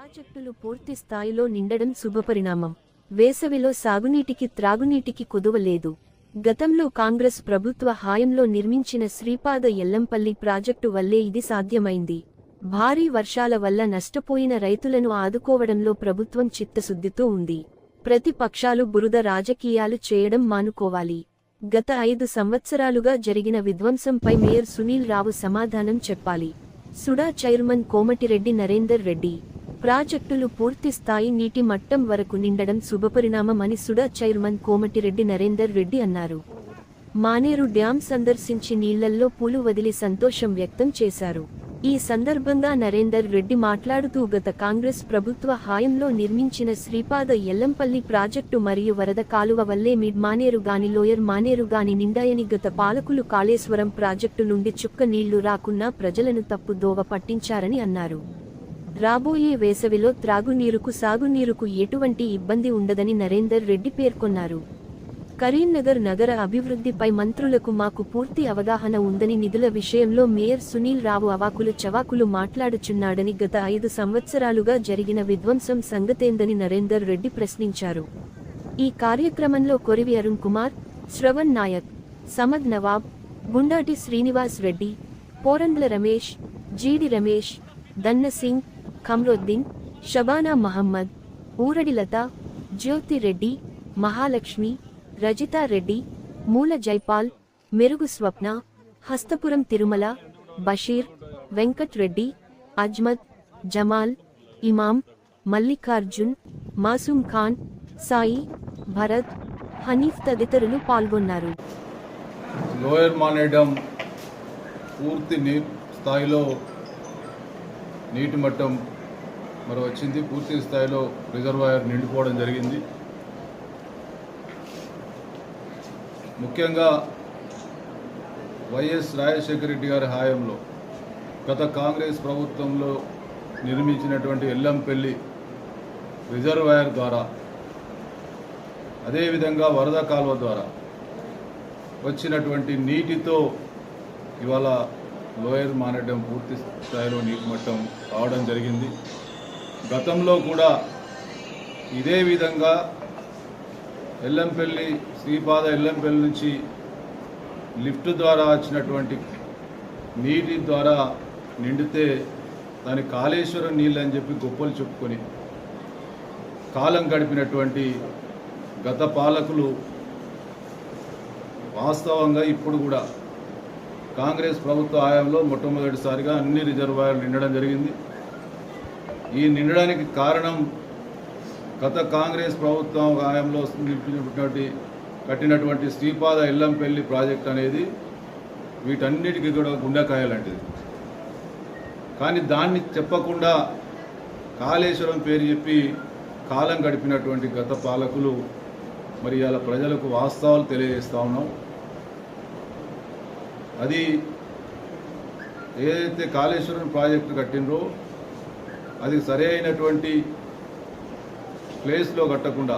ప్రాజెక్టులు పూర్తి స్థాయిలో నిండడం శుభపరిణామం. వేసవిలో సాగునీటికి త్రాగునీటికి కుదువ లేదు. గతంలో కాంగ్రెస్ ప్రభుత్వ హాయంలో నిర్మించిన శ్రీపాద ఎల్లంపల్లి ప్రాజెక్టు వల్లే ఇది సాధ్యమైంది. భారీ వర్షాల వల్ల నష్టపోయిన రైతులను ఆదుకోవడంలో ప్రభుత్వం చిత్తశుద్ధితో ఉంది. ప్రతిపక్షాలు బురద రాజకీయాలు చేయడం మానుకోవాలి. గత ఐదు సంవత్సరాలుగా జరిగిన విధ్వంసంపై మేయర్ సునీల్ రావు సమాధానం చెప్పాలి. SUDA chairman Komatireddy Narender Reddy. ప్రాజెక్టులు పూర్తి స్థాయి నీటి మట్టం వరకు నిండడం శుభపరిణామమని సుడా చైర్మన్ కోమటిరెడ్డి నరేందర్ రెడ్డి అన్నారు. మానేరు డ్యాం సందర్శించి నీళ్ళల్లో పూలు వదిలి సంతోషం వ్యక్తం చేశారు. ఈ సందర్భంగా నరేందర్ రెడ్డి మాట్లాడుతూ గత కాంగ్రెస్ ప్రభుత్వ హాయంలో నిర్మించిన శ్రీపాద ఎల్లంపల్లి ప్రాజెక్టు మరియు వరద కాలువ వల్లే మిడ్ మానేరు గాని లోయర్ మానేరు గాని నిండాయని గత పాలకులు కాళేశ్వరం ప్రాజెక్టు నుండి చుక్క నీళ్ళు రాకున్నా ప్రజలను తప్పు దోవ పట్టించారని అన్నారు. రాబోయే వేసవిలో త్రాగునీరుకు సాగునీరుకు ఎటువంటి ఇబ్బంది ఉండదని నరేందర్ రెడ్డి పేర్కొన్నారు. కరీంనగర్ నగర అభివృద్ధిపై మంత్రులకు మాకు పూర్తి అవగాహన ఉందని నిధుల విషయంలో మేయర్ సునీల్ రావు అవాకులు చవాకులు మాట్లాడుచున్నాడని గత ఐదు సంవత్సరాలుగా జరిగిన విధ్వంసం సంగతేందని నరేందర్ రెడ్డి ప్రశ్నించారు. ఈ కార్యక్రమంలో కొరివి అరుణ్ కుమార్ శ్రవణ్ నాయక్ సమద్ నవాబ్ గుండాటి శ్రీనివాస్ రెడ్డి పోరండ్ల రమేష్ జీడి రమేష్ దన్న సింగ్ ఖమ్రుద్దీన్ షబానా మహమ్మద్ ఊరడిలత జ్యోతి రెడ్డి మహాలక్ష్మి రజితా రెడ్డి మూల జైపాల్ మెరుగు స్వప్న హస్తపురం తిరుమల బషీర్ వెంకట్ రెడ్డి అజ్మద్ జమాల్ ఇమాం మల్లికార్జున్ మాసూమ్ ఖాన్ సాయి భరత్ హనీఫ్ తదితరులు పాల్గొన్నారు. లోయర్ మానేడం పూర్తి స్థాయిలో నీటి మట్టం మరి వచ్చింది. పూర్తి స్థాయిలో రిజర్వాయర్ నిండిపోవడం జరిగింది. ముఖ్యంగా వైఎస్ రాజశేఖర రెడ్డి గారి హాయంలో గత కాంగ్రెస్ ప్రభుత్వంలో నిర్మించినటువంటి ఎల్లంపల్లి రిజర్వాయర్ ద్వారా అదేవిధంగా వరద కాలువ ద్వారా వచ్చినటువంటి నీటితో ఇవాళ లోయర్ మానడం పూర్తి స్థాయిలో నీటి మట్టం రావడం జరిగింది. గతంలో కూడా ఇదే విధంగా ఎల్లంపల్లి శ్రీపాద ఎల్లంపల్లి నుంచి లిఫ్ట్ ద్వారా వచ్చినటువంటి నీటి ద్వారా నిండితే దాని కాళేశ్వరం నీళ్ళు అని చెప్పి గొప్పలు చెప్పుకొని కాలం గడిపినటువంటి గత పాలకులు వాస్తవంగా ఇప్పుడు కూడా కాంగ్రెస్ ప్రభుత్వ హయాంలో మొట్టమొదటిసారిగా అన్ని రిజర్వాయర్లు నిండడం జరిగింది. ఈ నిండడానికి కారణం గత కాంగ్రెస్ ప్రభుత్వం హయాంలో నిర్మించినటువంటి కట్టినటువంటి శ్రీపాద ఇల్లంపల్లి ప్రాజెక్ట్ అనేది వీటన్నిటికీ కూడా గుండెకాయ లాంటిది. కానీ దాన్ని చెప్పకుండా కాళేశ్వరం పేరు చెప్పి కాలం గడిపినటువంటి గత పాలకులు మరి ఇలా ప్రజలకు వాస్తవాలు తెలియజేస్తూ ఉన్నాం. అది ఏదైతే కాళేశ్వరం ప్రాజెక్టు కట్టినరో అది సరి అయినటువంటి ప్లేస్లో కట్టకుండా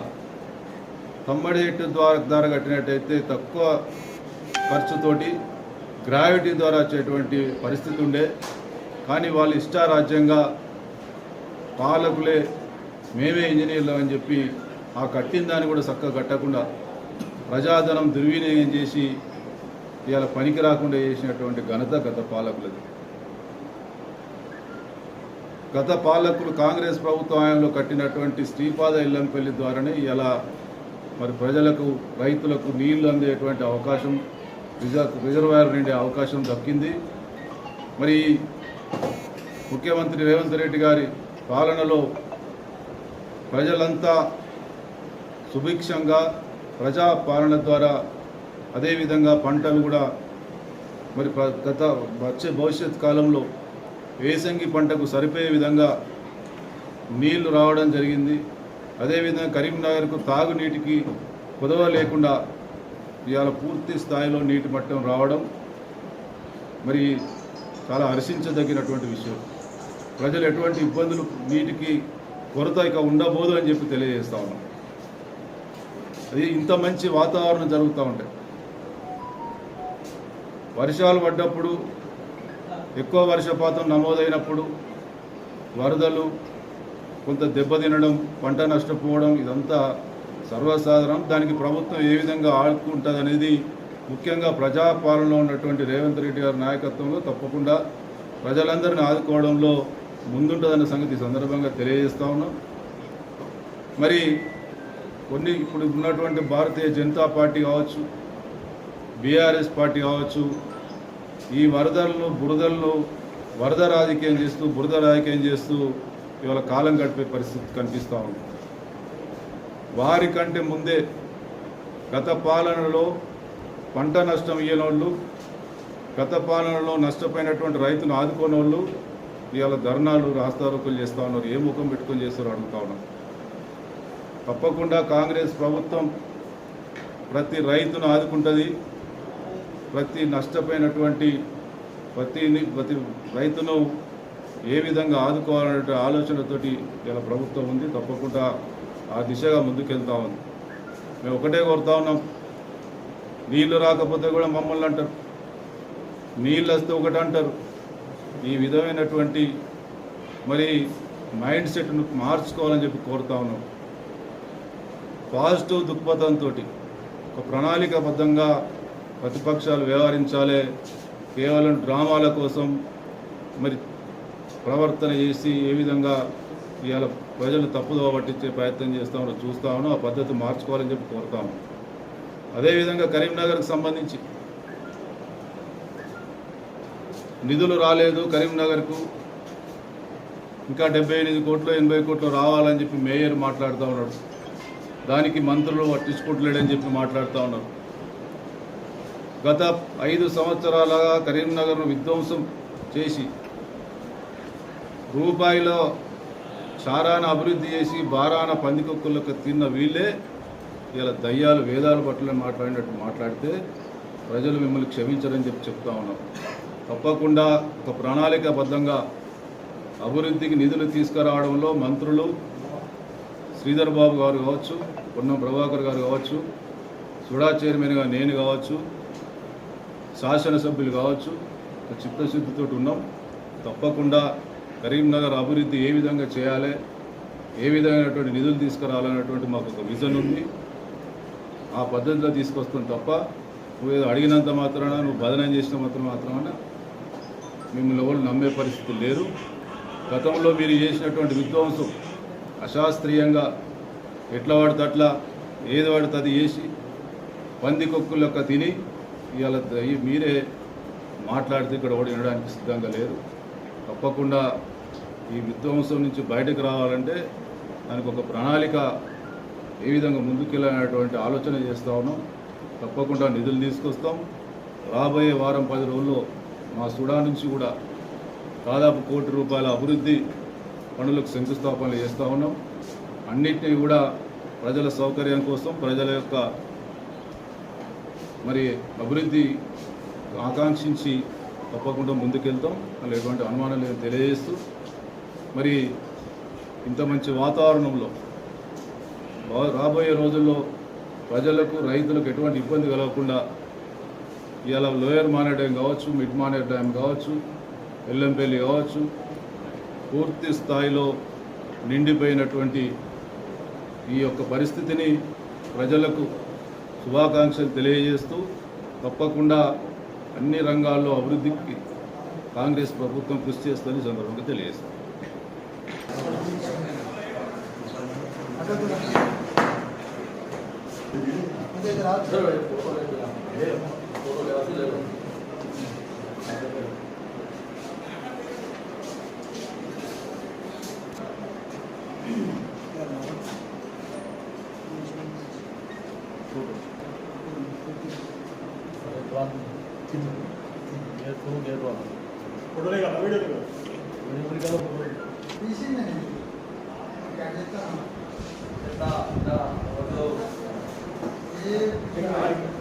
తమ్మడి ఎట్టు ద్వారా ద్వారా కట్టినట్టయితే తక్కువ ఖర్చుతోటి గ్రావిటీ ద్వారా వచ్చేటువంటి పరిస్థితి ఉండే. కానీ వాళ్ళు ఇష్టారాజ్యంగా పాలకులే మేమే ఇంజనీర్లు అని చెప్పి ఆ కట్టిన దాన్ని కూడా చక్కగా కట్టకుండా ప్రజాధనం దుర్వినియోగం చేసి ఇవాళ పనికి రాకుండా చేసినటువంటి ఘనత గత పాలకులది. గత పాలకులు కాంగ్రెస్ ప్రభుత్వ హయాంలో కట్టినటువంటి శ్రీపాద ఇల్లంపల్లి ద్వారానే ఇలా మరి ప్రజలకు రైతులకు నీళ్ళు అందేటువంటి అవకాశం రిజర్వ్ రిజర్వాయర్ నిండే అవకాశం దక్కింది. మరి ముఖ్యమంత్రి రేవంత్ రెడ్డి గారి పాలనలో ప్రజలంతా సుభిక్షంగా ప్రజా పాలన ద్వారా అదేవిధంగా పంటలు కూడా మరి గత వచ్చే భవిష్యత్ కాలంలో వేసంగి పంటకు సరిపోయే విధంగా నీళ్ళు రావడం జరిగింది. అదేవిధంగా కరీంనగర్కు తాగునీటికి కుదవ లేకుండా ఇవాళ పూర్తి స్థాయిలో నీటి మట్టం రావడం మరి చాలా హర్షించదగినటువంటి విషయం. ప్రజలు ఎటువంటి ఇబ్బందులు నీటికి కొరత ఇక ఉండబోదు అని చెప్పి తెలియజేస్తా ఉన్నాం. అది ఇంత మంచి వాతావరణం జరుగుతూ ఉంటాయి వర్షాలు పడ్డప్పుడు ఎక్కువ వర్షపాతం నమోదైనప్పుడు వరదలు కొంత దెబ్బతినడం పంట నష్టపోవడం ఇదంతా సర్వసాధారణం. దానికి ప్రభుత్వం ఏ విధంగా ఆడుకుంటుంది అనేది ముఖ్యంగా ప్రజాపాలనలో ఉన్నటువంటి రేవంత్ రెడ్డి గారి నాయకత్వంలో తప్పకుండా ప్రజలందరిని ఆదుకోవడంలో ముందుంటుందన్న సంగతి సందర్భంగా తెలియజేస్తా ఉన్నాం. మరి కొన్ని ఇప్పుడు ఉన్నటువంటి భారతీయ జనతా పార్టీ కావచ్చు బీఆర్ఎస్ పార్టీ కావచ్చు ఈ వరదలను బురదలను వరద రాజకీయం చేస్తూ బురద రాజకీయం చేస్తూ ఇవాళ కాలం గడిపే పరిస్థితి కనిపిస్తూ ఉంది. వారి కంటే ముందే గత పాలనలో పంట నష్టం ఇయ్యనోళ్ళు గత పాలనలో నష్టపోయినటువంటి రైతును ఆదుకోని వాళ్ళు ఇవాళ ధర్నాలు రాస్తారోకులు చేస్తూ ఉన్నారు. ఏ ముఖం పెట్టుకొని చేస్తారో అడుగుతా ఉన్నారు తప్పకుండా కాంగ్రెస్ ప్రభుత్వం ప్రతి రైతును ఆదుకుంటుంది. ప్రతి నష్టపోయినటువంటి ప్రతి ప్రతి రైతును ఏ విధంగా ఆదుకోవాలనే ఆలోచనతోటి ఇలా ప్రభుత్వం ఉంది. తప్పకుండా ఆ దిశగా ముందుకెళ్తా ఉంది. మేము ఒకటే కోరుతా ఉన్నాం. నీళ్ళు రాకపోతే కూడా మమ్మల్ని అంటారు. నీళ్ళు వస్తే ఒకటి అంటారు. ఈ విధమైనటువంటి మరి మైండ్ సెట్ను మార్చుకోవాలని చెప్పి కోరుతా ఉన్నాం. పాజిటివ్ దృక్పథంతో ఒక ప్రణాళికాబద్ధంగా ప్రతిపక్షాలు వ్యవహరించాలి కేవలం డ్రామాల కోసం మరి ప్రవర్తన చేసి ఏ విధంగా ఇవాళ ప్రజలు తప్పుదోవ పట్టించే ప్రయత్నం చేస్తామో చూస్తామో ఆ పద్ధతి మార్చుకోవాలని చెప్పి కోరుతాము అదేవిధంగా కరీంనగర్కి సంబంధించి నిధులు రాలేదు కరీంనగర్కు. ఇంకా డెబ్బై ఎనిమిది కోట్లు ఎనభై కోట్లు రావాలని చెప్పి మేయర్ మాట్లాడుతూ ఉన్నాడు దానికి మంత్రులు పట్టించుకోవట్లేడని చెప్పి మాట్లాడుతూ ఉన్నారు. గత ఐదు సంవత్సరాలుగా కరీంనగర్ను విధ్వంసం చేసి రూపాయిలో చారాన అభివృద్ధి చేసి బారాన పందికొక్కులకు తిన్న వీళ్ళే ఇలా దయ్యాలు వేదాలు పట్ల మాట్లాడినట్టు మాట్లాడితే ప్రజలు మిమ్మల్ని క్షమించరని చెప్పి చెప్తా ఉన్నాం. తప్పకుండా ఒక ప్రణాళికాబద్ధంగా అభివృద్ధికి నిధులు తీసుకురావడంలో మంత్రులు శ్రీధర్ బాబు గారు కావచ్చు పొన్నం ప్రభాకర్ గారు కావచ్చు సుడా చైర్మన్గా నేను కావచ్చు శాసనసభ్యులు కావచ్చు చిత్తశుద్ధితో ఉన్నాం. తప్పకుండా కరీంనగర్ అభివృద్ధి ఏ విధంగా చేయాలి ఏ విధమైనటువంటి నిధులు తీసుకురావాలనేటువంటి మాకు ఒక విజన్ ఉంది. ఆ పద్ధతిలో తీసుకొస్తాం తప్ప నువ్వు ఏదో అడిగినంత మాత్రాన నువ్వు బదనం చేసిన మాత్రం మాత్రాన మిమ్మల్ని ఎవరు నమ్మే పరిస్థితి లేరు. గతంలో మీరు చేసినటువంటి విధ్వంసం అశాస్త్రీయంగా ఎట్లా వాడితే అట్లా ఏది వాడితే అది చేసి పందికొక్కులు యొక్క తిని ఇవాళ దయ- మీరే మాట్లాడితే ఇక్కడ కూడా వినడానికి సిద్ధంగా లేరు. తప్పకుండా ఈ విధ్వంసం నుంచి బయటకు రావాలంటే దానికి ఒక ప్రణాళిక ఏ విధంగా ముందుకెళ్ళాలనేటువంటి ఆలోచన చేస్తా ఉన్నాం. తప్పకుండా నిధులు తీసుకొస్తాం. రాబోయే వారం పది రోజుల్లో మా సుడా నుంచి కూడా దాదాపు కోటి రూపాయల అభివృద్ధి పనులకు శంకుస్థాపనలు చేస్తూ ఉన్నాం. అన్నింటినీ కూడా ప్రజల సౌకర్యం కోసం ప్రజల యొక్క మరి అభివృద్ధి ఆకాంక్షించి తప్పకుండా ముందుకెళ్తాం. అలా ఎటువంటి అనుమానం తెలియజేస్తూ మరి ఇంత మంచి వాతావరణంలో రాబోయే రోజుల్లో ప్రజలకు రైతులకు ఎటువంటి ఇబ్బంది కలగకుండా ఇవాళ లోయర్ మానే డ్యామ్ కావచ్చు మిడ్ మానే డ్యామ్ కావచ్చు ఎల్లంపల్లి కావచ్చు పూర్తి స్థాయిలో నిండిపోయినటువంటి ఈ యొక్క పరిస్థితిని ప్రజలకు శుభాకాంక్షలు తెలియజేస్తూ తప్పకుండా అన్ని రంగాల్లో అభివృద్ధికి కాంగ్రెస్ ప్రభుత్వం కృషి చేస్తుందని సందర్భంగా తెలియజేస్తుంది 여자분 이신은 이렇게 앉았잖아. 됐다, 자, 어서. 예.